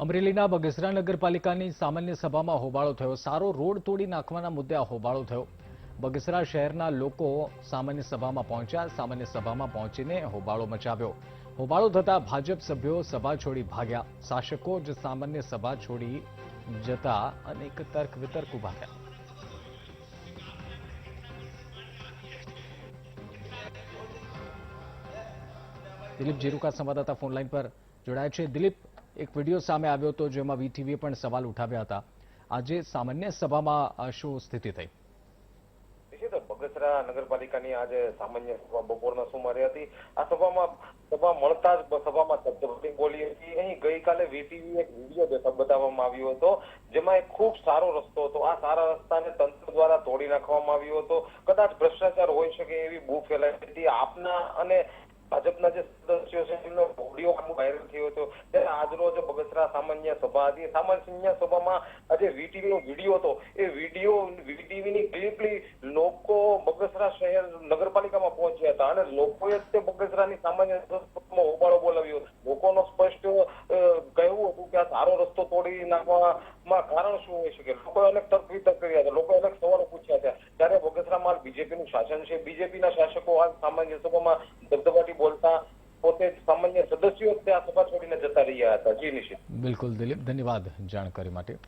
અમરેલીના બગસરા નગરપાલિકાની સામાન્ય સભામાં હોબાળો થયો. સારો રોડ તોડી નાખવાના મુદ્દે આ હોબાળો થયો. બગસરા શહેરના લોકો સામાન્ય સભામાં પહોંચ્યા. સામાન્ય સભામાં પહોંચીને હોબાળો મચાવ્યો. હોબાળો થતા ભાજપ સભ્યો સભા છોડી ભાગ્યા. શાસકો જ સામાન્ય સભા છોડી જતા અનેક તર્ક વિતર્ક ઊભા થયા. દિલીપ જીરુકા સંવાદદાતા ફોન લાઈન પર જોડાય છે. દિલીપ એક વીડિયો સામે આવ્યો હતો જેમાં વીટીવીએ પણ સવાલ ઉઠાવ્યા હતા. આજે સામાન્ય સભામાં શું સ્થિતિ થઈ? બગસરા નગરપાલિકાની આજે સામાન્ય સભા બપોરના સુમારે હતી. આ સભામાં સભા મળતા જ સભામાં શબ્દવતી બોલી હતી. અહીં ગઈકાલે વીટીવી એક વીડિયો બતાવવામાં આવ્યો હતો, જેમાં એક ખૂબ સારો રસ્તો હતો. આ સારા રસ્તાને તંત્ર દ્વારા તોડી નાખવામાં આવ્યો હતો. કદાચ ભ્રષ્ટાચાર હોઈ શકે એવી બૂ ફેલાઈ હતી. આપના અને ભાજપના જે સદસ્યો છે, એમનો ઓડિયો વાયરલ થયો હતો. ત્યારે આજરોજ બગસરા સામાન્ય સભા હતી સામાન્ય સભામાં આજે વીટીવી નો વીડિયો હતો. એ વીડિયો વીટીવી ની ક્લિપલી લોકો બગસરા શહેર નગરપાલિકામાં પહોંચ્યા હતા અને લોકોએ તે બગસરાની સામાન્ય સભામાં હોબાળો બોલાવ્યો. લોકોનો સ્પષ્ટ કે આ સારો રસ્તો તોડી નાખવામાં કારણ શું હોઈ શકે લોકો અનેક તર્ક વિતર્ક કર્યા છે. લોકો અનેક સવાલો પૂછ્યા હતા ત્યારે બગસરામાં બીજેપીનું શાસન છે. બીજેપીના શાસકો આ સામાન્ય સભામાં ધબધબાટી બોલતા પોતે સામાન્ય સદસ્યો તે આ સભા છોડીને જતા રહ્યા હતા. જી નિશિત. બિલકુલ દિલીપ, ધન્યવાદ જાણકારી માટે.